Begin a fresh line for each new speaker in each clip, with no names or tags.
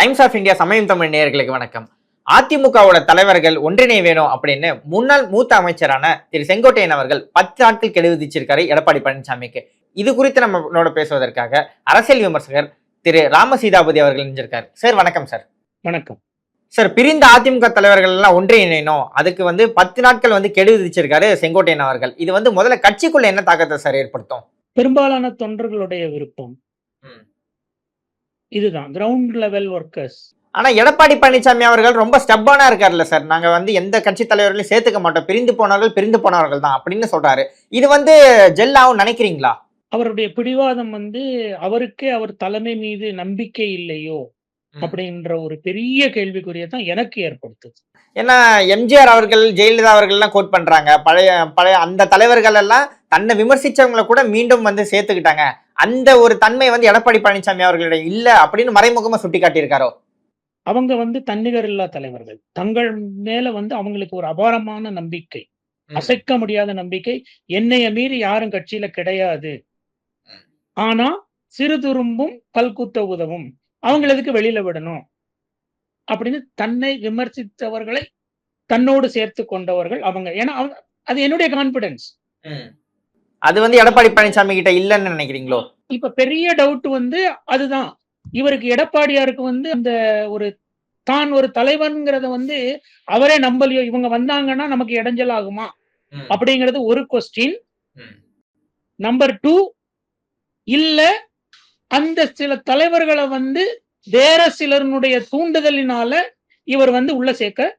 Times of India சமயம் தமிழ் நேயர்களுக்கு வணக்கம். அதிமுகவோட தலைவர்கள் ஒன்றிணை வேணும் அப்படின்னு முன்னாள் மூத்த அமைச்சரான திரு செங்கோட்டையன் அவர்கள் பத்து நாட்கள் கெடு விதிச்சிருக்காரு எடப்பாடி பழனிசாமிக்கு. இது குறித்து நம்மளோட பேசுவதற்காக அரசியல் விமர்சகர் திரு ராமசீதாபதி அவர்கள் இணைஞ்சிருக்காரு. சார் வணக்கம் சார்.
வணக்கம்.
சார் பிரிந்த அதிமுக தலைவர்கள் எல்லாம் ஒன்றிணையணும். அதுக்கு வந்து பத்து நாட்கள் வந்து கெடு விதிச்சிருக்காரு செங்கோட்டையன் அவர்கள். இது வந்து முதல்ல கட்சிக்குள்ள என்ன தாக்கத்தை சார் ஏற்படுத்தும்?
பெரும்பாலான தொண்டர்களுடைய விருப்பம். இதுதான் கிரவுண்ட் லெவல் ஒர்க்கர்ஸ்
ஆனா எடப்பாடி பழனிசாமி அவர்கள் ரொம்ப ஸ்டப்பானா இருக்காருல்ல சார். நாங்க வந்து எந்த கட்சி தலைவர்களையும் சேர்த்துக்க மாட்டோம். பிரிந்து போனவர்கள் பிரிந்து போனவர்கள் தான் அப்படின்னு சொல்றாரு. இது வந்து ஜெல் ஆகும் நினைக்கிறீங்களா?
அவருடைய பிடிவாதம் வந்து அவருக்கே அவர் தலைமை மீது நம்பிக்கை இல்லையோ. அப்படின்ற ஒரு பெரிய கேள்விக்குறியை தான் எனக்கு ஏற்படுத்துது.
ஏன்னா எம்ஜிஆர் அவர்கள் ஜெயலலிதா அவர்கள் எல்லாம் கோட் பண்றாங்க. பழைய பழைய அந்த தலைவர்கள் எல்லாம் தன்னை விமர்சிச்சவங்களை கூட மீண்டும் வந்து சேர்த்துக்கிட்டாங்க. அந்த ஒரு தன்மை வந்து எடப்பாடி பழனிசாமி அவர்களிடம் இல்ல அப்படின்னு மறைமுகமா சுட்டி காட்டியிருக்காரோ
அவங்க வந்து தன்னிகர் இல்லா தலைவர்கள். தங்கள் மேல வந்து அவங்களுக்கு ஒரு அபாரமான நம்பிக்கை. அசைக்க முடியாத நம்பிக்கை. என்னைய மீறி யாரும் கட்சியில கிடையாது. ஆனா சிறு துரும்பும் பல்குத்த உதவும். அவங்கள எதுக்கு வெளியில விடணும்? அப்படின்னு தன்னை விமர்சித்தவர்களை தன்னோடு சேர்த்து கொண்டவர்கள் அவங்க. ஏன்னா அது என்னுடைய கான்பிடன்ஸ்
அது வந்து எடப்பாடி பழனிசாமி கிட்ட இல்லைன்னு நினைக்கிறீங்களோ?
இப்ப பெரிய டவுட் வந்து அதுதான். இவருக்கு எடப்பாடியாருக்கு வந்து அந்த ஒரு தான் ஒரு தலைவன்கிறத வந்து அவரே நம்பலையோ இவங்க வந்தாங்கன்னா நமக்கு இடைஞ்சல் ஆகுமா? அப்படிங்கிறது ஒரு கொஸ்டின். நம்பர் டூ இல்ல அந்த சில தலைவர்களை வந்து வேற சிலருடைய தூண்டுதலினால இவர் வந்து உள்ள சேர்க்க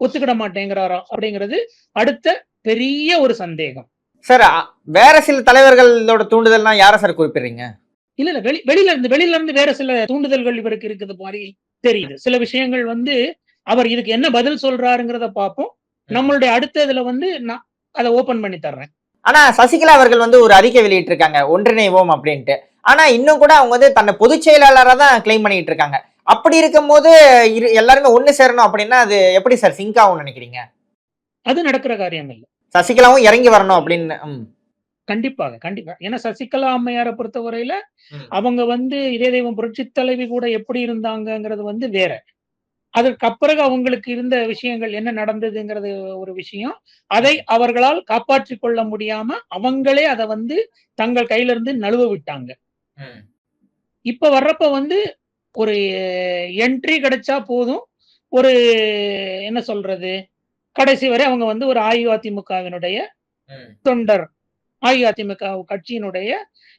ஒத்துக்கிட மாட்டேங்கிறாரா அப்படிங்கிறது அடுத்த பெரிய ஒரு சந்தேகம்.
சார் வேற சில தலைவர்களோட தூண்டுதல்லாம் யார சார் குறிப்பிடுறீங்க?
இல்ல இல்ல வெளி வெளியில இருந்து வெளியில இருந்து வேற சில தூண்டுதல்கள் இவருக்கு இருக்குது மாதிரி தெரியுது. சில விஷயங்கள் வந்து அவர் இதுக்கு என்ன பதில் சொல்றாருங்கிறத பார்ப்போம். நம்மளுடைய அடுத்த இதுல வந்து நான் அதை ஓபன் பண்ணி தர்றேன்.
ஆனா சசிகலா அவர்கள் வந்து ஒரு அறிக்கை வெளியிட்டு இருக்காங்க ஒன்றிணைவோம் அப்படின்ட்டு. ஆனா இன்னும் கூட அவங்க வந்து தன்னை பொதுச் செயலாளரா தான் கிளைம் பண்ணிட்டு இருக்காங்க. அப்படி இருக்கும்போது இரு எல்லாருமே ஒண்ணு சேரணும் அப்படின்னா அது எப்படி சார் சிங்க் ஆகும்னு நினைக்கிறீங்க?
அது நடக்கிற காரியம் இல்லை.
சசிகலாவும் இறங்கி வரணும் அப்படின்னு.
கண்டிப்பாக கண்டிப்பா. ஏன்னா சசிகலா அம்மையாரை பொறுத்தவரையில. அவங்க வந்து இதே தெய்வம் புரட்சி தலைவி கூட எப்படி இருந்தாங்கங்கிறது வந்து வேற. அதற்கு அப்பிறகு அவங்களுக்கு இருந்த விஷயங்கள் என்ன நடந்ததுங்கிறது ஒரு விஷயம். அதை அவர்களால் காப்பாற்றிக் கொள்ள முடியாம அவங்களே அதை வந்து தங்கள் கையில இருந்து நழுவ விட்டாங்க. இப்ப வர்றப்ப வந்து ஒரு என்ட்ரி கிடைச்சா போதும். ஒரு என்ன சொல்றது? கடைசி வரை அவங்க வந்து ஒரு அஇஅதிமுகவினுடைய தொண்டர் அஇஅதிமுக கட்சியினுடைய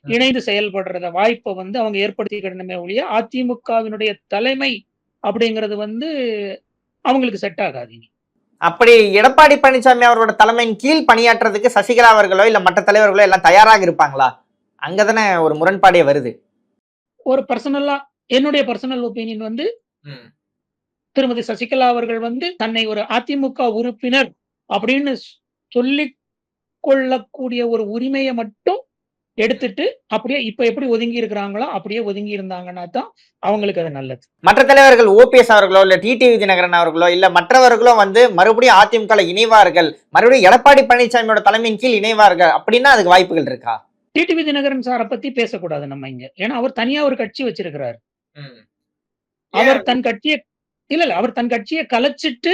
இணைந்து செயல்படுறத வாய்ப்பை வந்து அவங்க ஏற்படுத்திக்கிடணுமே ஒழிய அதிமுகவினுடைய தலைமை அப்படிங்கிறது வந்து அவங்களுக்கு செட் ஆகாது இனி.
அப்படி எடப்பாடி பழனிசாமி அவரோட தலைமையின் கீழ் பணியாற்றுறதுக்கு சசிகலா அவர்களோ இல்ல மற்ற தலைவர்களோ எல்லாம் தயாராக இருப்பாங்களா? அங்கதானே ஒரு முரண்பாடே வருது.
ஒரு பர்சனலா என்னுடைய பர்சனல் ஒப்பீனியன் வந்து திருமதி சசிகலா அவர்கள் வந்து தன்னை ஒரு அதிமுக உறுப்பினர் அப்படின்னு சொல்லிக் கொள்ளக்கூடிய ஒரு உரிமையை மட்டும் எடுத்துட்டு அப்படியே இப்ப எப்படி ஒதுங்கி இருக்கிறாங்களோ அப்படியே ஒதுங்கி இருந்தாங்கன்னா தான் அவங்களுக்கு அது நல்லது.
மற்ற தலைவர்கள் ஓபிஎஸ் அவர்களோ இல்ல டிடிவி தினகரன் அவர்களோ இல்ல மற்றவர்களோ வந்து மறுபடியும் அதிமுக இணைவார்கள். மறுபடியும் எடப்பாடி பழனிசாமியோட தலைமையின் கீழ் இணைவார்கள் அப்படின்னா அதுக்கு வாய்ப்புகள் இருக்கா?
டிடிவி தினகரன் சாரை பத்தி பேசக்கூடாது நம்ம இங்க. ஏன்னா அவர் தனியா ஒரு கட்சி வச்சிருக்கிறார். அவர் தன் கட்சியை இல்ல இல்ல அவர் தன் கட்சியை கலைச்சிட்டு.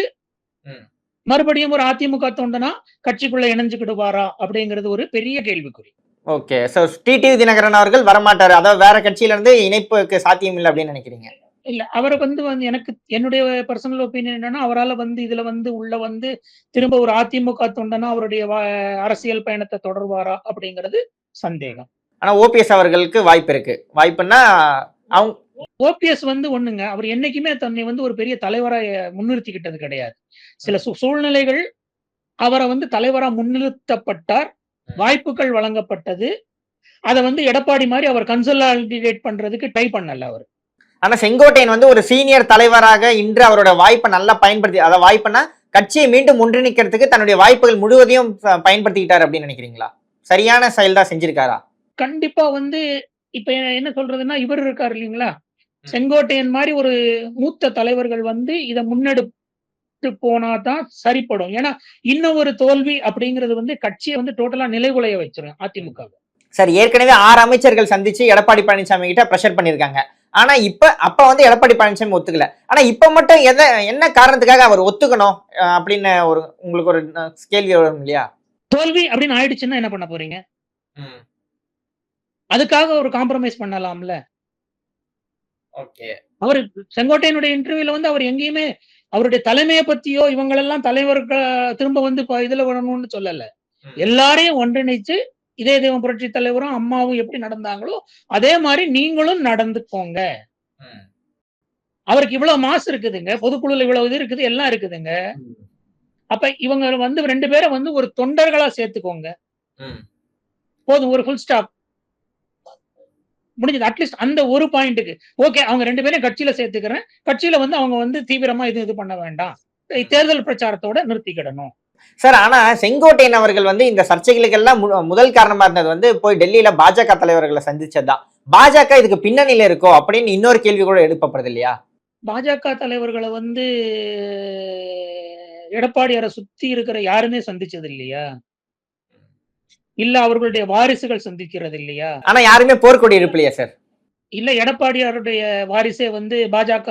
மறுபடியும் ஒரு அதிமுக தொண்டனா கட்சிக்குள்ள இணைஞ்சுக்கிடுவாரா அப்படிங்கிறது ஒரு பெரிய கேள்விக்குறி.
ஓகே சோ டிடிவி தினகரன் அவர்கள் வரமாட்டாரு. அதாவது வேற கட்சியில இருந்து இணைப்புக்கு சாத்தியம் இல்லை அப்படின்னு நினைக்கிறீங்க?
இல்ல அவரை வந்து வந்து எனக்கு என்னுடைய பர்சனல் ஒப்பீனியன் என்னன்னா அவரால வந்து இதுல வந்து உள்ள வந்து திரும்ப ஒரு அதிமுக தொண்டனா அவருடைய அரசியல் பயணத்தை தொடர்வாரா அப்படிங்கிறது சந்தேகம்.
ஆனா ஓபிஎஸ் அவர்களுக்கு வாய்ப்பு இருக்கு. வாய்ப்புன்னா அவங்க
ஓபிஎஸ் வந்து ஒண்ணுங்க. அவர் என்னைக்குமே தன்னை வந்து ஒரு பெரிய தலைவரா முன்னிறுத்திக்கிட்டது கிடையாது. சில சூழ்நிலைகள் அவரை வந்து தலைவரா முன்னிறுத்தப்பட்டார். வாய்ப்புகள் வழங்கப்பட்டது. அதை வந்து எடப்பாடி மாதிரி அவர் கன்சல்டேட் பண்றதுக்கு ட்ரை பண்ணல அவர்.
ஆனா செங்கோட்டையன் வந்து ஒரு சீனியர் தலைவராக இன்று அவரோட வாய்ப்பை நல்லா பயன்படுத்தி அதாவது வாய்ப்புனா கட்சியை மீண்டும் ஒன்றிணைக்கிறதுக்கு தன்னுடைய வாய்ப்புகள் முழுவதையும் பயன்படுத்திக்கிட்டாரு அப்படின்னு நினைக்கிறீங்களா? சரியான செயல் தான் செஞ்சிருக்காரா?
கண்டிப்பா வந்து இப்ப என்ன சொல்றதுன்னா இவர் இருக்காரு இல்லைங்களா? செங்கோட்டையன் மாதிரி ஒரு மூத்த தலைவர்கள் வந்து இதை முன்னெடுத்து போனாதான் சரிப்படும். ஏன்னா இன்னும் ஒரு தோல்வி அப்படிங்கிறது வந்து கட்சியை வந்து டோட்டலா நிலைகுலைய வச்சிரும் அதிமுக
சார் ஏற்கனவே ஆறு அமைச்சர்கள் சந்திச்சு எடப்பாடி பழனிசாமி கிட்ட ப்ரெஷர் பண்ணிருக்காங்க ஆனா இப்ப அப்ப வந்து எடப்பாடி பழனிசாமி ஒத்துக்கல. ஆனா இப்ப மட்டும் எதை என்ன காரணத்துக்காக அவர் ஒத்துக்கணும் அப்படின்னு ஒரு உங்களுக்கு ஒரு கேள்வி வரும் இல்லையா?
தோல்வி அப்படின்னு ஆயிடுச்சுன்னா என்ன பண்ண போறீங்க? அதுக்காக ஒரு காம்ப்ரமைஸ் பண்ணலாம்ல. அவர் செங்கோட்டையனுடைய இன்டர்வியூல வந்து அவர் எங்கேயுமே அவருடைய தலைமையை பத்தியோ இவங்களெல்லாம் தலைவர்கள் திரும்ப வந்து இதுல வரணும்னு சொல்லல. எல்லாரையும் ஒன்றிணைச்சு இதே தெய்வம் புரட்சி தலைவரும் அம்மாவும் எப்படி நடந்தாங்களோ அதே மாதிரி நீங்களும் நடந்துக்கோங்க. அவருக்கு இவ்வளவு மாசு இருக்குதுங்க. பொதுக்குழுல இவ்வளவு இது இருக்குது எல்லாம் இருக்குதுங்க. அப்ப இவங்க வந்து ரெண்டு பேரை வந்து ஒரு தொண்டர்களா சேர்த்துக்கோங்க. போதும் ஒரு ஃபுல் ஸ்டாப் முடிஞ்சது. அட்லீஸ்ட் அந்த ஒரு பாயிண்ட்டுக்கு ஓகே அவங்க ரெண்டு பேரும் கட்சியில சேர்த்துக்கிறேன். கட்சியில வந்து அவங்க வந்து தீவிரமா இது இது பண்ண வேண்டாம். தேர்தல் பிரச்சாரத்தோட நிறுத்திக்கிடணும்.
சார் ஆனா செங்கோட்டையன் அவர்கள் வந்து இந்த சர்ச்சைகளுக்கெல்லாம் மு- முதல் காரணமா இருந்தது வந்து போய் டெல்லியில பாஜக தலைவர்களை சந்திச்சதுதான் பாஜக இதுக்கு பின்னணியில இருக்கோ அப்படின்னு இன்னொரு கேள்வி கூட எழுப்பப்படுது இல்லையா?
பாஜக தலைவர்களை வந்து எடப்பாடியாரை சுத்தி இருக்கிற யாருமே சந்திச்சது இல்லையா இல்ல அவர்களுடைய வாரிசுகள் சந்திக்கிறது இல்லையா
ஆனா யாருமே போர்க்கொடி இருப்பிலையா சார்?
இல்ல எடப்பாடியாருடைய வாரிசே வந்து பாஜக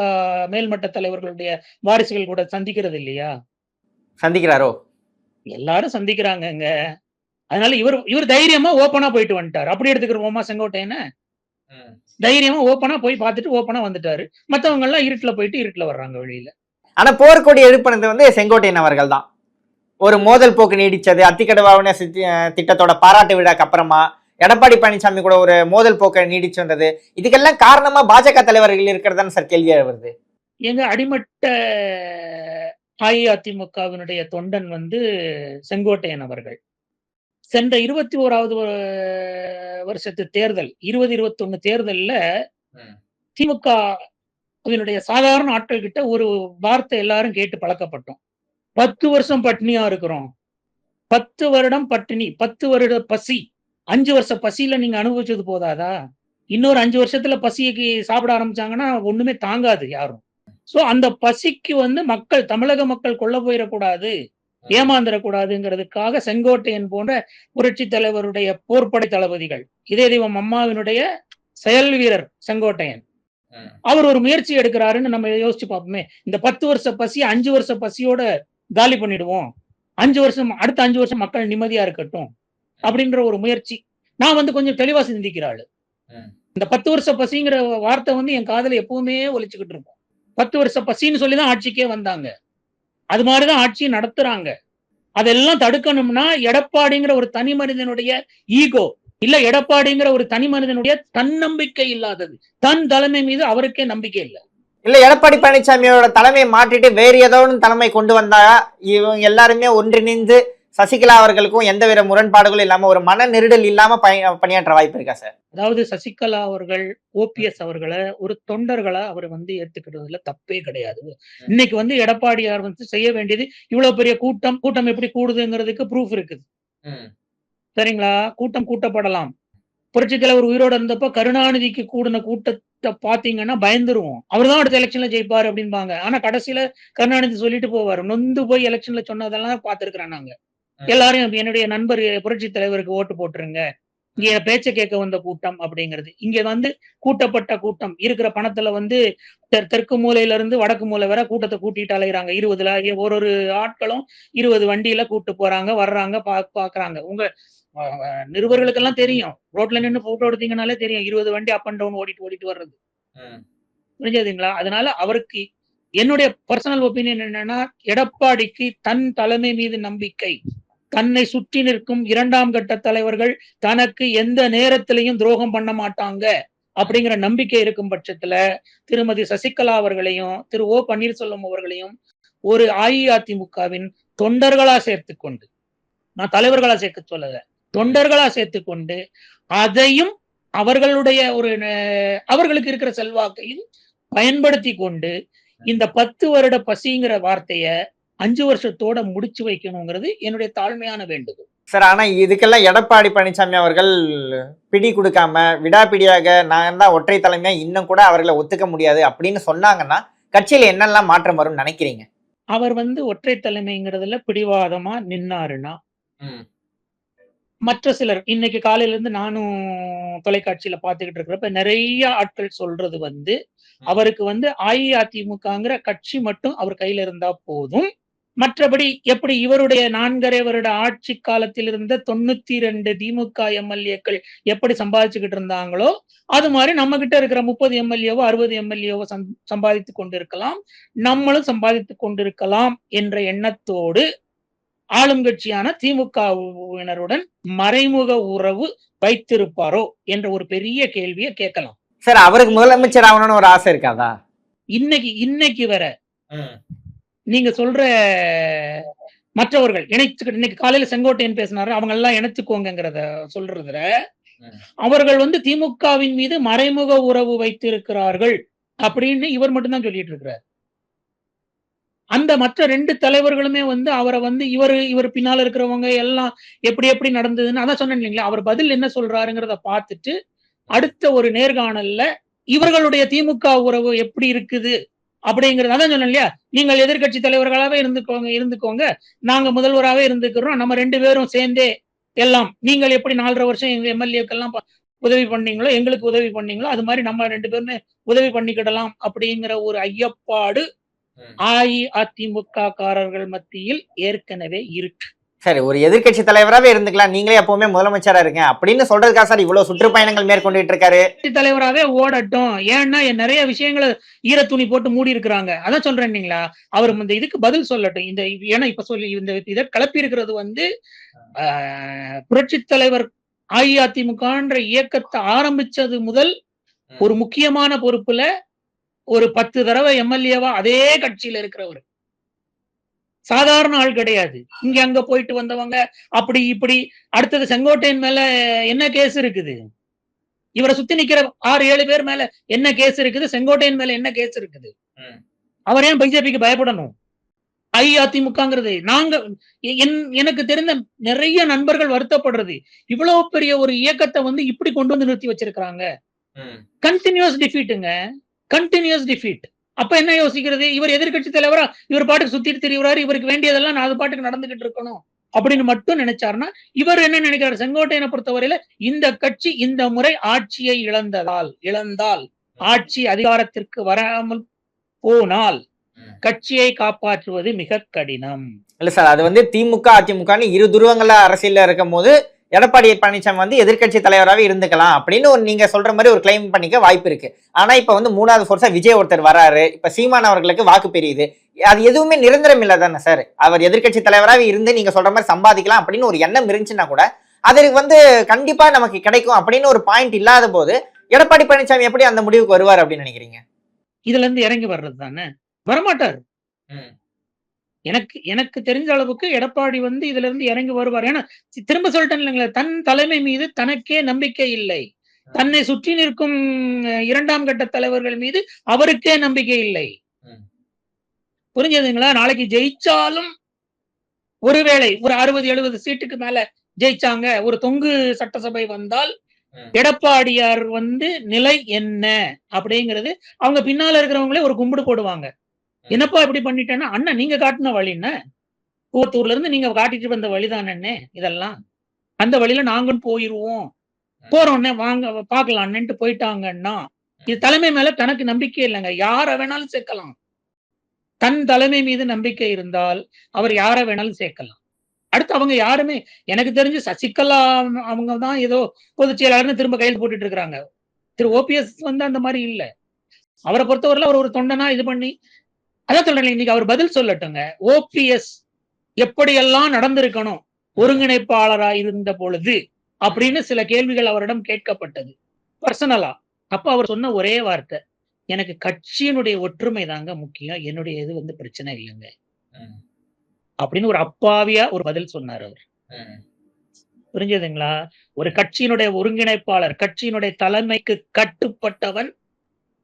மேல்மட்ட தலைவர்களுடைய வாரிசுகள் கூட சந்திக்கிறது இல்லையா
சந்திக்கிறாரோ?
எல்லாரும் சந்திக்கிறாங்கங்க. அதனால இவர் இவர் தைரியமா ஓப்பனா போயிட்டு வந்துட்டார். அப்படி எடுத்துக்கிறோமா செங்கோட்டையன தைரியமா ஓப்பனா போய் பார்த்துட்டு ஓப்பனா வந்துட்டாரு. மத்தவங்க எல்லாம் இருட்டுல போயிட்டு இருட்டுல வர்றாங்க வெளியில.
ஆனா போர்க்கொடி எழுப்பினது வந்து செங்கோட்டையன் அவர்கள் தான். ஒரு மோதல் போக்கு நீடிச்சது. அத்திக்கடவாவின திட்டத்தோட பாராட்டு விழாக்கு அப்புறமா எடப்பாடி பழனிசாமி கூட ஒரு மோதல் போக்கை நீடிச்சு வந்தது. இதுக்கெல்லாம் காரணமா பாஜக தலைவர்கள் இருக்கிறதான சார் கேள்வியா வருது
எங்க அடிமட்ட அஇஅதிமுகவினுடைய தொண்டன் வந்து செங்கோட்டையன் அவர்கள். சென்ற இருபத்தி ஓராவது வருஷத்து தேர்தல் இருபது இருபத்தொன்னு தேர்தல்ல
ம்.
திமுக அதனுடைய சாதாரண ஆட்கள் கிட்ட ஒரு வார்த்தை எல்லாரும் கேட்டு பழக்கப்பட்டோம். பத்து வருஷம் பட்டினியா இருக்கிறோம். பத்து வருடம் பட்டினி பத்து வருட பசி. அஞ்சு வருஷ பசியில நீங்க அனுபவிச்சது போதாதா? இன்னொரு அஞ்சு வருஷத்துல பசிக்கு சாப்பிட ஆரம்பிச்சாங்கன்னா ஒண்ணுமே தாங்காது யாரும். சோ அந்த பசிக்கு வந்து மக்கள் தமிழக மக்கள் கொள்ள போயிடக்கூடாது ஏமாந்துடக்கூடாதுங்கிறதுக்காக செங்கோட்டையன் போன்ற புரட்சி தலைவருடைய போர்ப்படை தளபதிகள் இதே தெய்வம் அம்மாவினுடைய செயல் வீரர் செங்கோட்டையன். அவர் ஒரு முயற்சி எடுக்கிறாருன்னு நம்ம யோசிச்சு பார்ப்போமே. இந்த பத்து வருஷ பசி அஞ்சு வருஷ பசியோட காலி பண்ணிடுவோம். அஞ்சு வருஷம் அடுத்த அஞ்சு வருஷம் மக்கள் நிம்மதியா இருக்கட்டும் அப்படின்ற ஒரு முயற்சி. நான் வந்து கொஞ்சம் தெளிவா சிந்திக்கிறாள். இந்த பத்து வருஷ பசிங்கிற வார்த்தை வந்து என் காதுல எப்பவுமே ஒலிச்சுக்கிட்டு இருக்கும். பத்து வருஷ பசின்னு சொல்லிதான் ஆட்சிக்கே வந்தாங்க. அது மாதிரிதான் ஆட்சி நடத்துறாங்க. அதெல்லாம் தடுக்கணும்னா எடப்பாடிங்கிற ஒரு தனி மனிதனுடைய ஈகோ இல்ல எடப்பாடிங்கிற ஒரு தனி மனிதனுடைய தன்னம்பிக்கை இல்லாதது. தன் தலைமை மீது அவருக்கே நம்பிக்கை இல்லை.
இல்ல எடப்பாடி பழனிசாமியோட தலைமையை மாற்றிட்டு வேறு ஏதோ ஒன்று தலைமை கொண்டு வந்தா இவங்க எல்லாருமே ஒன்றிணைந்து சசிகலா அவர்களுக்கும் எந்தவித முரண்பாடுகளும் இல்லாம ஒரு மன நெருடல் இல்லாம பணி- பணியாற்ற வாய்ப்பு இருக்கா சார்?
அதாவது சசிகலா அவர்கள் ஓபிஎஸ் அவர்களை ஒரு தொண்டர்களா அவர் வந்து ஏத்துக்கிறதுல தப்பே கிடையாது. இன்னைக்கு வந்து எடப்பாடியார் வந்து செய்ய வேண்டியது இவ்வளவு பெரிய கூட்டம் கூட்டம் எப்படி கூடுதுங்கிறதுக்கு ப்ரூஃப் இருக்குது. சரிங்களா? கூட்டம் கூட்டப்படலாம். புரட்சி தலைவர் உயிரோட இருந்தப்ப கருணாநிதிக்கு கூடின கூட்டத்தை பாத்தீங்கன்னா பயந்துருவோம். அவர் தான் அடுத்த எலெக்ஷன்ல ஜெயிப்பாரு அப்படிம்பாங்க. ஆனா கடைசியில கருணாநிதி சொல்லிட்டு போவாரு. நொந்து போய் எலெக்ஷன்ல சொன்னதெல்லாம் பார்த்திருக்கிறோம் நாங்க. எல்லாரும் என்னுடைய நண்பர் புரட்சி தலைவருக்கு ஓட்டு போட்டுருங்க. இங்க பேச்ச கேட்க வந்த கூட்டம் அப்படிங்கிறது. இங்க வந்து கூட்டப்பட்ட கூட்டம். இருக்கிற பணத்துல வந்து தெற்கு மூலையில இருந்து வடக்கு மூலை வரை கூட்டத்தை கூட்டிட்டு அலைகிறாங்க இருபதுல ஒரு ஒரு ஆட்களும் இருபது வண்டியில கூட்டு போறாங்க வர்றாங்க பா பாக்குறாங்க. உங்க நிருபர்களுக்கெல்லாம் தெரியும். ரோட்ல நின்னு போட்டோ எடுத்தீங்கனாலே தெரியும். இருபது வண்டி அப் அண்ட் டவுன் ஓடிட்டு ஓடிட்டு வர்றது. புரிஞ்சதுங்களா? அதனால அவருக்கு என்னுடைய பர்சனல் ஒப்பீனியன் என்னன்னா எடப்பாடிக்கு தன் தலைமை மீது நம்பிக்கை. தன்னை சுற்றி நிற்கும் இரண்டாம் கட்ட தலைவர்கள் தனக்கு எந்த நேரத்திலையும் துரோகம் பண்ண மாட்டாங்க அப்படிங்கிற நம்பிக்கை இருக்கும் பட்சத்துல திருமதி சசிகலா அவர்களையும் திரு ஓ பன்னீர்செல்வம் அவர்களையும் ஒரு அஇஅதிமுகவின் தொண்டர்களா சேர்த்து கொண்டு நான் தலைவர்களா சேர்க்க சொல்லல தொண்டர்களா சேர்த்து கொண்டு அதையும் அவர்களுடைய ஒரு அவர்களுக்கு இருக்கிற செல்வாக்கையும் பயன்படுத்தி கொண்டு இந்த பத்து வருட பசிங்கிற வார்த்தைய அஞ்சு வருஷத்தோட முடிச்சு வைக்கணுங்கிறது என்னுடைய தாழ்மையான வேண்டுகோள்.
சார் ஆனா இதுக்கெல்லாம் எடப்பாடி பழனிசாமி அவர்கள் பிடி கொடுக்காம விடாப்பிடியாக நான் தான் ஒற்றை தலைமையா இன்னும் கூட அவர்களை ஒத்துக்க முடியாது அப்படின்னு சொன்னாங்கன்னா கட்சியில என்னெல்லாம் மாற்றம் வரும்னு நினைக்கிறீங்க?
அவர் வந்து ஒற்றை தலைமைங்கிறதுல பிடிவாதமா நின்னாருன்னா மற்ற சிலர் இன்னைக்கு காலையில இருந்து நானும் தொலைக்காட்சியில பாத்துக்கிட்டு இருக்கிறப்ப நிறைய ஆட்கள் சொல்றது வந்து அவருக்கு வந்து அஇஅதிமுகங்கிற கட்சி மட்டும் அவர் கையில இருந்தா போதும். மற்றபடி எப்படி இவருடைய நான்கரை வருட ஆட்சி காலத்தில் இருந்த தொண்ணூத்தி ரெண்டு திமுக எம்எல்ஏக்கள் எப்படி சம்பாதிச்சுக்கிட்டு இருந்தாங்களோ அது மாதிரி நம்ம கிட்ட இருக்கிற முப்பது எம்எல்ஏவோ அறுபது எம்எல்ஏவோ சம்பாதித்து கொண்டிருக்கலாம். நம்மளும் சம்பாதித்து கொண்டிருக்கலாம் என்ற எண்ணத்தோடு ஆளுங்கட்சியான திமுகவினருடன் மறைமுக உறவு வைத்திருப்பாரோ என்ற ஒரு பெரிய கேள்வியை கேட்கலாம்.
சார் அவருக்கு முதலமைச்சர் ஆகணும்னு ஒரு ஆசை இருக்காதா?
இன்னைக்கு இன்னைக்கு வர நீங்க சொல்ற மற்றவர்கள் இணைச்சு இன்னைக்கு காலையில செங்கோட்டையன் பேசினாரு அவங்க எல்லாம் இணைச்சுக்கோங்கிறத சொல்றதுல அவர்கள் வந்து திமுகவின் மீது மறைமுக உறவு வைத்திருக்கிறார்கள் அப்படின்னு இவர் மட்டும்தான் சொல்லிட்டு இருக்கிறார். அந்த மற்ற ரெண்டு தலைவர்களுமே வந்து அவரை வந்து இவர் இவர் பின்னால இருக்கிறவங்க எல்லாம் எப்படி எப்படி நடந்ததுன்னு அதான் சொன்னேன் இல்லைங்களா? அவர் பதில் என்ன சொல்றாருங்கிறத பார்த்துட்டு அடுத்த ஒரு நேர்காணல்ல இவர்களுடைய திமுக உறவு எப்படி இருக்குது? அப்படிங்கறது அதான் சொன்னேன் இல்லையா? நீங்கள் எதிர்க்கட்சி தலைவர்களாவே இருந்துக்கோங்க இருந்துக்கோங்க. நாங்க முதல்வராகவே இருந்துக்கிறோம். நம்ம ரெண்டு பேரும் சேர்ந்தே எல்லாம். நீங்கள் எப்படி நாலரை வருஷம் எங்க எம்எல்ஏக்கெல்லாம் உதவி பண்ணீங்களோ எங்களுக்கு உதவி பண்ணீங்களோ அது மாதிரி நம்ம ரெண்டு பேருமே உதவி பண்ணிக்கிடலாம் அப்படிங்கிற ஒரு ஐயப்பாடு அஇஅதிமுக காரர்கள் மத்தியில் ஏற்கனவே இருக்கு.
சரி ஒரு எதிர்க்கட்சி தலைவராவே இருந்துக்கலாம். நீங்களே எப்பவுமே முதலமைச்சரா இருங்க. அப்படின்னு சொல்றதுக்காக சார் இவ்வளவு சுற்றுப்பயணங்கள் மேற்கொண்டுட்டு இருக்காரு
கட்சி தலைவராவே ஓடட்டும். ஏன்னா நிறைய விஷயங்களை ஈரத்துணி போட்டு மூடி இருக்கிறாங்க. அதான் சொல்றேன் இல்லைங்களா? அவர் இந்த இதுக்கு பதில் சொல்லட்டும். இந்த ஏன்னா இப்ப சொல்லி இந்த இதை கிளப்பி இருக்கிறது வந்து ஆஹ், புரட்சித் தலைவர் அஇஅதிமுகன்ற இயக்கத்தை ஆரம்பிச்சது முதல் ஒரு முக்கியமான பொறுப்புல ஒரு பத்து தடவை எம்எல்ஏவா அதே கட்சியில இருக்கிறவர். சாதாரண ஆள் கிடையாது. இங்க அங்க போயிட்டு வந்தவங்க அப்படி இப்படி. அடுத்தது செங்கோட்டையன் மேல என்ன கேஸ் இருக்குது? இவரை சுத்தி நிக்கிற ஆறு ஏழு பேர் மேல என்ன கேஸ் இருக்குது? செங்கோட்டையன் மேல என்ன கேஸ் இருக்குது. அவர் ஏன் பிஜேபிக்கு பயப்படணும்? அஇஅதிமுகங்கிறது. நாங்க எனக்கு தெரிந்த நிறைய நண்பர்கள் வருத்தப்படுறது. இவ்வளவு பெரிய ஒரு இயக்கத்தை வந்து இப்படி கொண்டு வந்து நிறுத்தி வச்சிருக்கிறாங்க. கண்டினியூஸ் டிஃபீட்டுங்க கண்டினியூஸ் டிஃபீட் அப்ப என்ன யோசிக்கிறது? இவர் எதிர்கட்சி தலைவரா? இவர் பாட்டுக்கு சுத்திட்டு திரியுறாரு இவருக்கு வேண்டியதெல்லாம் நான் அது பாட்டுக்கு நடந்துகிட்டு இருக்கணும் அப்படின்னு மட்டும் நினைச்சாருன்னா இவர் என்ன நினைக்கிறார்? செங்கோட்டையனை பொறுத்தவரையில இந்த கட்சி இந்த முறை ஆட்சியை இழந்ததால் இழந்தால் ஆட்சி அதிகாரத்திற்கு வராமல் போனால் கட்சியை காப்பாற்றுவது மிக கடினம்.
இல்ல சார் அது வந்து திமுக அதிமுகன்னு இரு துருவங்கள்ல அரசியல்ல இருக்கும் போது எடப்பாடி பழனிசாமி வந்து எதிர்க்கட்சி தலைவராகவே இருந்துக்கலாம் அப்படின்னு ஒரு நீங்க சொல்ற மாதிரி ஒரு கிளைம் பண்ணிக்க வாய்ப்பு இருக்கு. ஆனா இப்ப வந்து மூணாவது ஃபோர்ஸா விஜய் ஒருத்தர் வராரு. இப்ப சீமான் அவர்களுக்கு வாக்கு பெரியுது. அது எதுவுமே நிரந்தரம் இல்ல தானே சார் அவர் எதிர்க்கட்சி தலைவராக இருந்து நீங்க சொல்ற மாதிரி சம்பாதிக்கலாம் அப்படின்னு ஒரு எண்ணம் இருந்துச்சுன்னா கூட அதற்கு வந்து கண்டிப்பா நமக்கு கிடைக்கும் அப்படின்னு ஒரு பாயிண்ட் இல்லாத போது எடப்பாடி பழனிசாமி எப்படி அந்த முடிவுக்கு வருவார் அப்படின்னு நினைக்கிறீங்க?
இதுல இருந்து இறங்கி வர்றது தானே வரமாட்டார் எனக்கு எனக்கு தெரிஞ்ச அளவுக்கு எடப்பாடி வந்து இதுல இருந்து இறங்கி வருவார். ஏன்னா திரும்ப சொல்லிட்டேன் இல்லைங்களா தன் தலைமை மீது தனக்கே நம்பிக்கை இல்லை. தன்னை சுற்றி நிற்கும் இரண்டாம் கட்ட தலைவர்கள் மீது அவருக்கே நம்பிக்கை இல்லை. புரிஞ்சதுங்களா? நாளைக்கு ஜெயிச்சாலும் ஒருவேளை ஒரு அறுபது எழுபது சீட்டுக்கு மேல ஜெயிச்சாங்க ஒரு தொங்கு சட்டசபை வந்தால். எடப்பாடியார் வந்து நிலை என்ன? அப்படிங்கிறது அவங்க பின்னால இருக்கிறவங்களே ஒரு கும்பிடு போடுவாங்க. என்னப்பா இப்படி பண்ணிட்டேன்னா அண்ணன் நீங்க காட்டின வழி என்ன? கூவத்தூர்ல இருந்து நீங்க காட்டிட்டு வந்த வழிதானே இதெல்லாம்? அந்த வழியில நாங்களும் போயிருவோம். போறோம்னே வாங்க பாக்கலாம்னுட்டு போயிட்டாங்கன்னா இது தலைமை மேல தனக்கு நம்பிக்கை இல்லைங்க. யார வேணாலும் சேர்க்கலாம். தன் தலைமை மீது நம்பிக்கை இருந்தால் அவர் யார வேணாலும் சேர்க்கலாம். அடுத்து அவங்க யாருமே எனக்கு தெரிஞ்சு சசிகலா அவங்க தான் ஏதோ பொதுச் செயலாளர்னு திரும்ப கையில் போட்டுட்டு இருக்கிறாங்க. திரு ஓபிஎஸ் வந்து அந்த மாதிரி இல்ல. அவரை பொறுத்தவரையில அவர் ஒரு தொண்டனா இது பண்ணி அதான் சொல்றேன் இன்னைக்கு அவர் பதில் சொல்லட்டுங்க. ஓபிஎஸ் எப்படியெல்லாம் நடந்திருக்கணும் ஒருங்கிணைப்பாளரா இருந்த பொழுது அப்படின்னு சில கேள்விகள் அவரிடம் கேட்கப்பட்டது. பர்சனலா அப்ப அவர் சொன்ன ஒரே வார்த்தை எனக்கு கட்சியினுடைய ஒற்றுமை தாங்க முக்கியம் என்னுடைய இது வந்து பிரச்சனை இல்லைங்க. அப்படின்னு ஒரு அப்பாவியா ஒரு பதில் சொன்னார் அவர். புரிஞ்சதுங்களா? ஒரு கட்சியினுடைய ஒருங்கிணைப்பாளர் கட்சியினுடைய தலைமைக்கு கட்டுப்பட்டவன்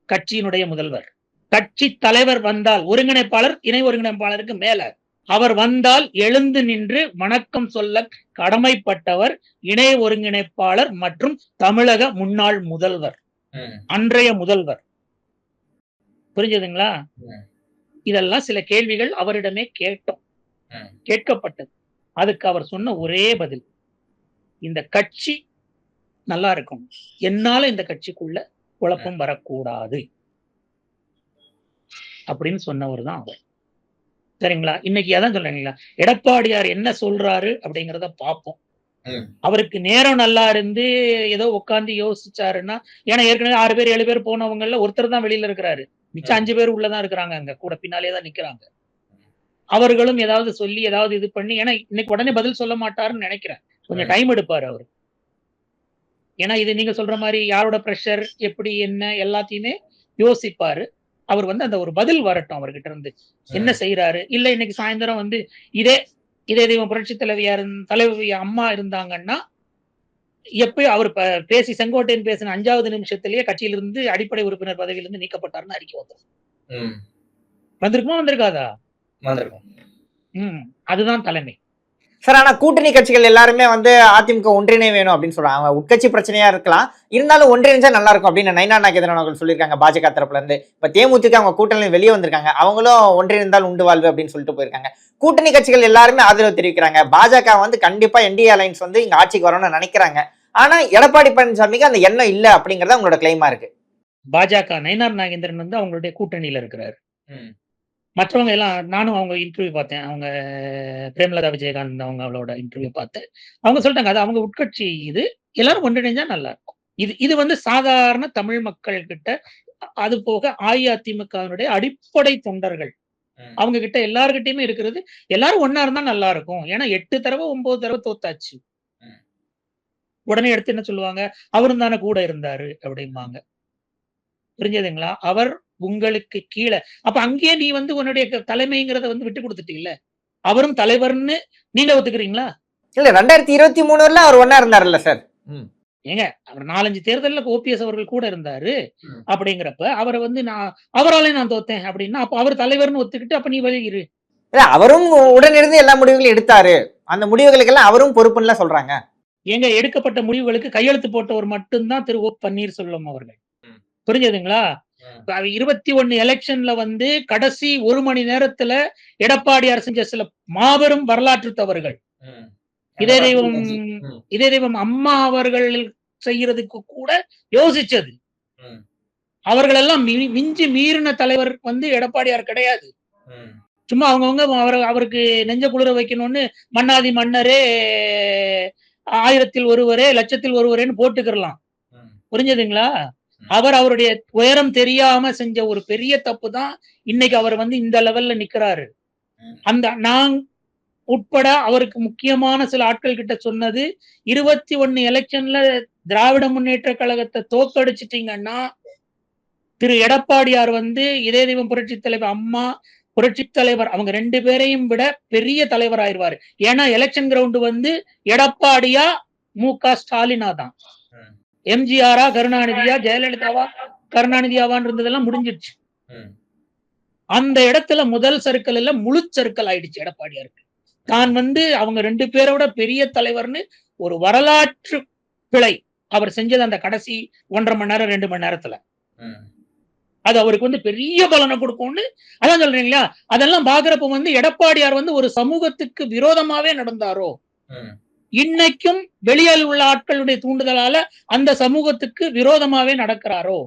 கட்சியினுடைய முதல்வர். கட்சி தலைவர் வந்தால் ஒருங்கிணைப்பாளர் இணை ஒருங்கிணைப்பாளருக்கு மேல. அவர் வந்தால் எழுந்து நின்று வணக்கம் சொல்ல கடமைப்பட்டவர் இணை ஒருங்கிணைப்பாளர் மற்றும் தமிழக முன்னாள் முதல்வர். அன்றைய முதல்வர். புரிஞ்சதுங்களா. இதெல்லாம் சில கேள்விகள் அவரிடமே கேட்டோம். கேட்கப்பட்டது. அதுக்கு அவர் சொன்ன ஒரே பதில். இந்த கட்சி நல்லா இருக்கும். என்னால இந்த கட்சிக்குள்ள குழப்பம் வரக்கூடாது. அப்படின்னு சொன்னவர் தான் அவர் சரிங்களா? இன்னைக்கு அதான் சொல்றீங்களா எடப்பாடியார் என்ன சொல்றாரு அப்படிங்கறத பார்ப்போம். அவருக்கு நேரம் நல்லா இருந்து ஏதோ உட்கார்ந்து யோசிச்சாருன்னா ஏன்னா ஏற்கனவே ஆறு பேர் ஏழு பேர் போனவங்கல்ல ஒருத்தர் தான் வெளியில இருக்கிறாரு மிச்சம். அஞ்சு பேர் உள்ளதான் இருக்கிறாங்க அங்க. கூட பின்னாலே தான் நிக்கிறாங்க. அவர்களும் ஏதாவது சொல்லி ஏதாவது இது பண்ணி ஏன்னா இன்னைக்கு உடனே பதில் சொல்ல மாட்டாருன்னு நினைக்கிறேன். கொஞ்சம். டைம் எடுப்பாரு அவர். ஏன்னா இது நீங்க சொல்ற மாதிரி யாரோட ப்ரெஷர் எப்படி என்ன எல்லாத்தையுமே யோசிப்பாரு. அவர் வந்து அந்த ஒரு பதில் வரட்டும் அவர்கிட்ட இருந்து. என்ன செய்யறாரு இல்ல இன்னைக்கு சாயந்தரம் வந்து இதே இதே தெய்வம் புரட்சி தலைவியா இருந்த தலைவி அம்மா இருந்தாங்கன்னா எப்பயும் அவர் பேசி செங்கோட்டையன் பேசின அஞ்சாவது நிமிஷத்திலேயே கட்சியிலிருந்து அடிப்படை உறுப்பினர் பதவியிலிருந்து நீக்கப்பட்டாருன்னு அறிக்கை வந்துரும்.
ம்.
வந்திருக்குமா வந்திருக்காதா?
வந்திருக்கும்.
ம். அதுதான் தலைமை.
சார் ஆனா கூட்டணி கட்சிகள் எல்லாருமே வந்து அதிமுக ஒன்றிணை வேணும் அப்படின்னு சொல்றாங்க. அவங்க உட்கட்சி பிரச்சனையா இருக்கலாம். இருந்தாலும் ஒன்றிணைஞ்சா நல்லா இருக்கும் அப்படின்னு நைனா நாகேந்திரன் அவர்கள் சொல்லியிருக்காங்க பாஜக தரப்புல இருந்து. இப்ப தேமுதிக அவங்க கூட்டணி வெளியே வந்திருக்காங்க. அவங்களும் ஒன்றிணைந்தால் உண்டு வாழ்வு அப்படின்னு சொல்லிட்டு போயிருக்காங்க. கூட்டணி கட்சிகள் எல்லாருமே ஆதரவு தெரிவிக்கிறாங்க. பாஜக வந்து கண்டிப்பா என்டிஏ அலைன்ஸ் வந்து இங்க ஆட்சிக்கு வரணும்னு நினைக்கிறாங்க. ஆனா எடப்பாடி பழனிசாமிக்கு அந்த எண்ணம் இல்ல அப்படிங்கறது அவங்களோட கிளைமா இருக்கு.
பாஜக நயனார் நாகேந்திரன் வந்து அவங்களுடைய கூட்டணியில இருக்கிறாரு. மற்றவங்க எல்லாம் நானும் அவங்க இன்டர்வியூ பார்த்தேன். அவங்க பிரேமலதா விஜயகாந்த் அவங்க அவளோட இன்டர்வியூ பார்த்தேன். அவங்க சொல்லிட்டாங்க அது அவங்க உட்கட்சி இது எல்லாரும் ஒன்றிணைஞ்சா நல்லா இருக்கும் இது இது வந்து சாதாரண தமிழ் மக்கள் கிட்ட அது போக அஇஅதிமுகவினுடைய அடிப்படை தொண்டர்கள். அவங்க கிட்ட எல்லார்கிட்டயுமே இருக்கிறது எல்லாரும் ஒன்னா இருந்தா நல்லா இருக்கும் ஏன்னா எட்டு தடவை ஒன்பது தடவை தோத்தாச்சு. உடனே எடுத்து என்ன சொல்லுவாங்க? அவரும் தானே கூட இருந்தாரு அப்படிம்பாங்க. புரிஞ்சதுங்களா? அவர் உங்களுக்கு கீழே. அப்ப அங்கேயே நீ வந்து உன்னுடைய தலைமைங்கிறத வந்து விட்டு கொடுத்துட்டீல்ல? அவரும் தலைவர்னு நீங்க ஒத்துக்கிறீங்களா?
இல்ல ரெண்டாயிரத்தி இருபத்தி மூணுல அவர் ஒன்னா இருந்தாருல்ல சார்.
ஏங்க அவர் நாலஞ்சு தேர்தல்ல ஓபிஎஸ் அவர்கள் கூட இருந்தாரு. அப்படிங்கிறப்ப அவரை வந்து நான் அவராலே நான் தோத்தேன் அப்படின்னா அப்ப அவர் தலைவர்னு ஒத்துக்கிட்டு அப்ப நீ வெளியிரு
இல்ல அவரும் உடனிருந்து எல்லா முடிவுகளையும் எடுத்தாரு. அந்த முடிவுகளுக்கெல்லாம் அவரும் பொறுப்புன்னு சொல்றாங்க.
எங்க எடுக்கப்பட்ட முடிவுகளுக்கு கையெழுத்து போட்டவர் மட்டும்தான் திரு ஓ பன்னீர்செல்வம் அவர்கள். புரிஞ்சதுங்களா? இருபத்தி ஒண்ணு எலெக்ஷன்ல வந்து கடைசி ஒரு மணி நேரத்துல எடப்பாடியார் செஞ்ச சில மாபெரும் வரலாற்று தவறுகள். இதே தெய்வம். இதே தெய்வம் அம்மா அவர்கள் செய்யறதுக்கு கூட யோசிச்சது. அவர்கள் எல்லாம் மிஞ்சி மீறின தலைவர் வந்து எடப்பாடியார் கிடையாது. சும்மா அவங்கவுங்க அவர் அவருக்கு நெஞ்ச குளிர வைக்கணும்னு மன்னாதி மன்னரே ஆயிரத்தில் ஒருவரே லட்சத்தில் ஒருவரேன்னு போட்டுக்கிறலாம். புரிஞ்சதுங்களா? அவர் அவருடைய உயரம் தெரியாம செஞ்ச ஒரு பெரிய தப்பு தான் இன்னைக்கு அவர் வந்து இந்த லெவல்ல நிக்கிறாரு. அந்த நான் உட்பட அவருக்கு முக்கியமான சில ஆட்கள் கிட்ட சொன்னது இருபத்தி ஒண்ணு எலெக்ஷன்ல திராவிட முன்னேற்ற கழகத்தை தோக்கடிச்சிட்டீங்கன்னா திரு எடப்பாடியார் வந்து இதே தெய்வம் புரட்சி தலைவர் அம்மா புரட்சி தலைவர் அவங்க ரெண்டு பேரையும் விட பெரிய தலைவர் ஆயிருவாரு ஏன்னா எலெக்ஷன் கிரவுண்ட் வந்து எடப்பாடியா மு க ஸ்டாலினா தான். எம்ஜிஆரா கருணாநிதியா ஜெயலலிதாவா கருணாநிதியாவான்னு இருந்ததெல்லாம் முடிஞ்சிடுச்சு அந்த இடத்துல முதல் சர்க்கிள் எல்லாம் முழு சர்க்கிள் ஆயிடுச்சு எடப்பாடியாருக்கு. தான் வந்து அவங்க ரெண்டு பேரோட பெரிய தலைவர்னு ஒரு வரலாற்று பிழை அவர் செஞ்சது அந்த கடைசி ஒன்றரை மணி நேரம் ரெண்டு மணி நேரத்துல. அது அவருக்கு வந்து பெரிய பலனை கொடுக்கும்னு அதான் சொல்றீங்களா அதெல்லாம் பாக்குறப்ப வந்து எடப்பாடியார் வந்து ஒரு சமூகத்துக்கு விரோதமாவே நடந்தாரோ? இன்னைக்கும் வெளியில் உள்ள ஆட்களுடைய தூண்டுதலால அந்த சமூகத்துக்கு விரோதமாவே நடக்கிறாரோ?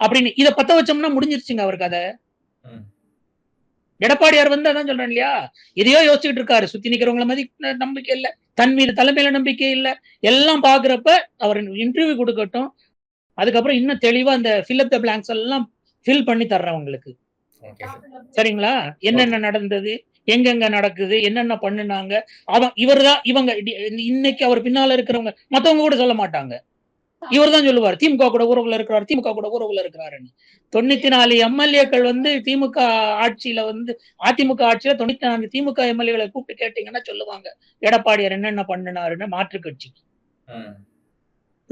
அப்படின்னு இத பத்த வச்சோம்னா முடிஞ்சிருச்சுங்க அவர் கதை. எடப்பாடியார் வந்து அதான் சொல்றேன் இல்லையா? எதையோ யோசிச்சுட்டு இருக்காரு. சுத்தி நிக்கிறவங்கள மதி நம்பிக்கை இல்ல. தன் மீது தலைமையில நம்பிக்கை இல்ல. எல்லாம் பாக்குறப்ப அவர் இன்டர்வியூ கொடுக்கட்டும். அதுக்கப்புறம் இன்னும் தெளிவா அந்த ஃபில் த பிளாங்க்ஸ் எல்லாம் ஃபில் பண்ணி தர்றேன் உங்களுக்கு. சரிங்களா? என்னென்ன நடந்தது? எங்கெங்க நடக்குது என்னென்ன பண்ணுனாங்க அவன் இவர்தான் இவங்க இன்னைக்கு அவர் பின்னால இருக்கிறவங்க மத்தவங்க கூட சொல்ல மாட்டாங்க. இவர் தான் சொல்லுவார் திமுக கூட உறவுல இருக்கிறார் திமுக கூட உறவுல இருக்கிறாருன்னு. தொண்ணூத்தி நாலு எம்எல்ஏக்கள் வந்து திமுக ஆட்சியில வந்து அதிமுக ஆட்சியில தொண்ணூத்தி நாலு திமுக எம்எல்ஏகளை கூப்பிட்டு கேட்டீங்கன்னா சொல்லுவாங்க எடப்பாடியார் என்னென்ன பண்ணினாருன்னு மாற்று கட்சி.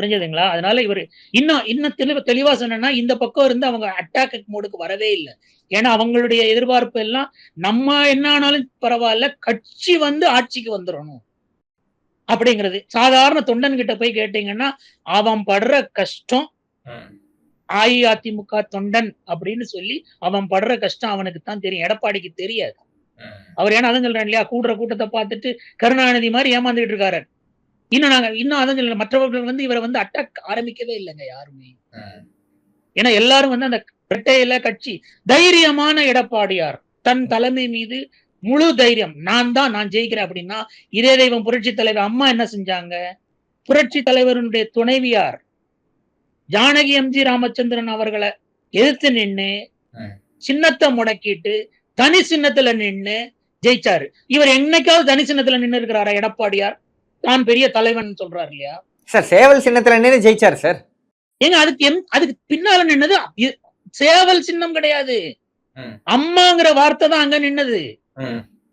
புரிஞ்சதுங்களா? அதனால இவர் இன்னும் இன்னும் தெளிவா தெளிவா சொன்னா இந்த பக்கம் இருந்து அவங்க அட்டாக் மோடுக்கு வரவே இல்லை. ஏன்னா அவங்களுடைய எதிர்பார்ப்பு எல்லாம் நம்ம என்ன ஆனாலும் பரவாயில்ல கட்சி வந்து ஆட்சிக்கு வந்துடணும் அப்படிங்கிறது. சாதாரண தொண்டன் கிட்ட போய் கேட்டீங்கன்னா அவன் படுற கஷ்டம் அஇஅதிமுக தொண்டன் அப்படின்னு சொல்லி அவன் படுற கஷ்டம் அவனுக்கு தான் தெரியும். எடப்பாடிக்கு தெரியாது. அவர் ஏன்னா அதான் சொல்றேன் இல்லையா? கூடுற கூட்டத்தை பார்த்துட்டு கருணாநிதி மாதிரி ஏமாந்துட்டு இருக்காரு. இன்னும் நாங்க இன்னும் அதான் சொல்லல மற்றவர்கள் வந்து இவரை வந்து அட்டாக் ஆரம்பிக்கவே இல்லைங்க யாருமே. ஏன்னா எல்லாரும் வந்து அந்த இரட்டையில கட்சி தைரியமான எடப்பாடியார் தன் தலைமை மீது முழு தைரியம் நான் தான் நான் ஜெயிக்கிறேன் அப்படின்னா இதே தெய்வம் புரட்சி தலைவர் அம்மா என்ன செஞ்சாங்க? புரட்சி தலைவருடைய துணைவியார் ஜானகி எம்ஜி ராமச்சந்திரன் அவர்களை எதிர்த்து நின்னு சின்னத்தை முடக்கிட்டு தனி சின்னத்துல நின்னு ஜெயிச்சாரு. இவர் என்னைக்காவது தனி சின்னத்துல நின்னு இருக்கிறாரா எடப்பாடியார்? தான் பெரிய தலைவன் சொல்றாரு இல்லையா?
சார் சேவல் சின்னத்துல நின்று ஜெயிச்சாரு சார்.
ஏங்க அதுக்கு எம் அதுக்கு பின்னால நின்னது சேவல் சின்னம் கிடையாது. அம்மாங்கிற வார்த்தை தான் அங்க நின்னது.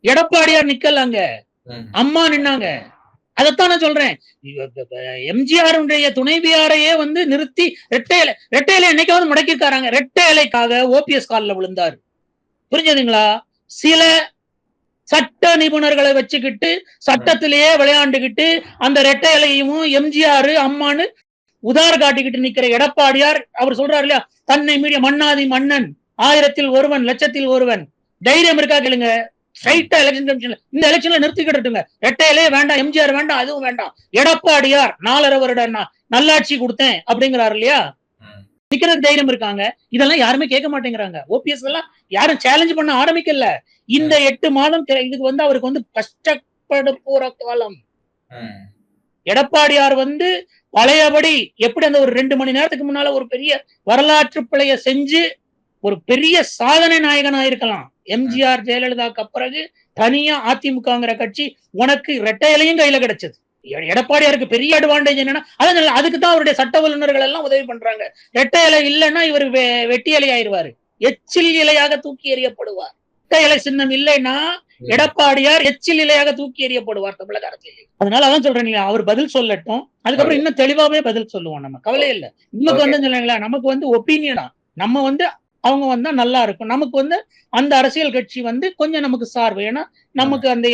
எடப்பாடியார் நிக்கல அங்க. அம்மா நின்னாங்க. அதைத்தான் நான் சொல்றேன். எம்ஜிஆருடைய துணைவியாரையே வந்து நிறுத்தி ரெட்டை இலை ரெட்டை இலை என்னைக்காவது முடக்கிருக்காராங்க ரெட்டை இலைக்காக ஓபிஎஸ் காலில் விழுந்தார். புரிஞ்சதுங்களா? சில சட்ட நிபுணர்களை வச்சுக்கிட்டு சட்டத்திலேயே விளையாண்டுகிட்டு அந்த ரெட்டை இலையும் எம்ஜிஆர் அம்மான்னு உதார் காட்டிக்கிட்டு நிக்கிற எடப்பாடியார் அவர் சொல்றாரு இல்லையா? தன்னை மீறிய மன்னாதி மன்னன் ஆயிரத்தில் ஒருவன் லட்சத்தில் ஒருவன். தைரியம் இருக்கா கேளுங்க. ஸ்ட்ரைட்டா எலெக்ஷன் கமிஷன்ல இந்த எலெக்ஷன்ல நிறுத்திக்கிட்டுங்க ரெட்டையிலே வேண்டாம் எம்ஜிஆர் வேண்டாம் அதுவும் வேண்டாம். எடப்பாடியார் நாலரை வருட நல்லாட்சி கொடுத்தேன் அப்படிங்கிறாரு இல்லையா? நிக்கிறது தைரியம் இருக்காங்க. இதெல்லாம் யாருமே கேட்க மாட்டேங்கிறாங்க. ஓபிஎஸ் எல்லாம் யாரும் சேலஞ்ச் பண்ண ஆரம்பிக்கல. இந்த எட்டு மாதம் இதுக்கு வந்து அவருக்கு வந்து கஷ்டப்பட போற காலம் எடப்பாடியார் வந்து பழையபடி எப்படி அந்த ஒரு ரெண்டு மணி நேரத்துக்கு முன்னால ஒரு பெரிய வரலாற்று பிழைய செஞ்சு ஒரு பெரிய சாதனை நாயகனா இருக்கலாம். எம்ஜிஆர் ஜெயலலிதாக்கு பிறகு தனியா அதிமுகங்கிற கட்சி உனக்கு ரெட்டையிலையும் கையில கிடைச்சது. எடப்பாடியாருக்கு பெரிய அட்வான்டேஜ் என்னன்னா அதான் சொல்ல, அதுக்கு தான் அவருடைய சட்ட வல்லுநர்கள் எல்லாம் உதவி பண்றாங்க. ரெட்டை இலை இல்லைன்னா இவர் வெ- வெட்டி இலை ஆயிருவாரு எச்சில் இலையாக தூக்கி எறியப்படுவார். ரெட்டை இலை சின்னம் இல்லைன்னா எடப்பாடியார் எச்சில் இலையாக தூக்கி எறியப்படுவார் தமிழக அரசியலில் அதனால அதான் சொல்றேன் நீங்க அவர் பதில் சொல்லட்டும். அதுக்கப்புறம் இன்னும் தெளிவாவே பதில் சொல்லுவோம் நம்ம. கவலை இல்ல. நமக்கு வந்து சொல்லுங்களேன் நமக்கு வந்து ஒப்பீனியனா நம்ம வந்து அவங்க வந்தா நல்லா இருக்கும். நமக்கு வந்து அந்த அரசியல் கட்சி வந்து கொஞ்சம் நமக்கு சார்பு. ஏன்னா நமக்கு அந்த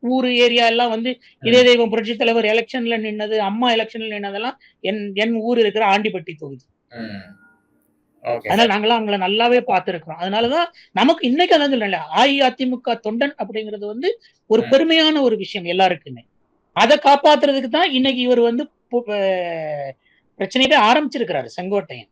ஊரு ஏரியா எல்லாம் வந்து இதே தெய்வம் புரட்சி தலைவர் எலெக்ஷன்ல நின்னது அம்மா எலெக்ஷன்ல நின்னதெல்லாம் என் என் ஊர் இருக்கிற ஆண்டிப்பட்டி தொகுதி. அதனால நாங்களாம் அவங்கள நல்லாவே பார்த்திருக்கிறோம். அதனாலதான் நமக்கு இன்னைக்கு அதான் சொல்றேன் அஇஅதிமுக தொண்டன் அப்படிங்கிறது வந்து ஒரு. பெருமையான ஒரு விஷயம் எல்லாருக்குமே. அதை காப்பாத்துறதுக்கு தான் இன்னைக்கு இவர் வந்து பு- அஹ் பிரச்சனையவே ஆரம்பிச்சிருக்கிறாரு செங்கோட்டையன்.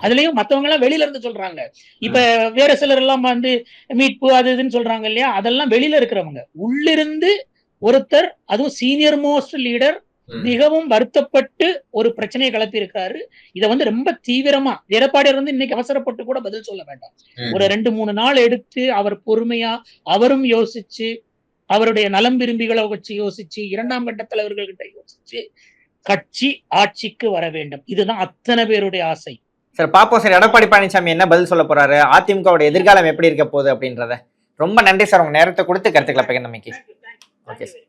அதுலயும் மத்தவங்க எல்லாம் வெளியில இருந்து சொல்றாங்க. இப்ப வேற சிலர் எல்லாம் வந்து மீட்பு அது இதுன்னு சொல்றாங்க இல்லையா? அதெல்லாம் வெளியில இருக்கிறவங்க. உள்ளிருந்து ஒருத்தர் அதுவும் சீனியர் மோஸ்ட் லீடர் மிகவும் வருத்தப்பட்டு ஒரு பிரச்சனையை கிளப்பி இருக்காரு இதை வந்து ரொம்ப தீவிரமா எடப்பாடியார் வந்து இன்னைக்கு அவசரப்பட்டு கூட பதில் சொல்ல வேண்டாம். ஒரு ரெண்டு மூணு நாள் எடுத்து அவர் பொறுமையா அவரும் யோசிச்சு அவருடைய நலம் விரும்பிகளை வச்சு யோசிச்சு இரண்டாம் கட்ட தலைவர்கள் கிட்ட யோசிச்சு கட்சி ஆட்சிக்கு வர வேண்டும். இதுதான் அத்தனை பேருடைய ஆசை.
சார் பாப்போம் சார். எடப்பாடி பழனிசாமி என்ன பதில் சொல்ல போறாரு? அதிமுகவோட எதிர்காலம் எப்படி இருக்க போகுது அப்படின்றத. ரொம்ப நன்றி சார். உங்க நேரத்தை கொடுத்து கருத்துக்களை பகிர்ந்தமைக்கு. Okay sir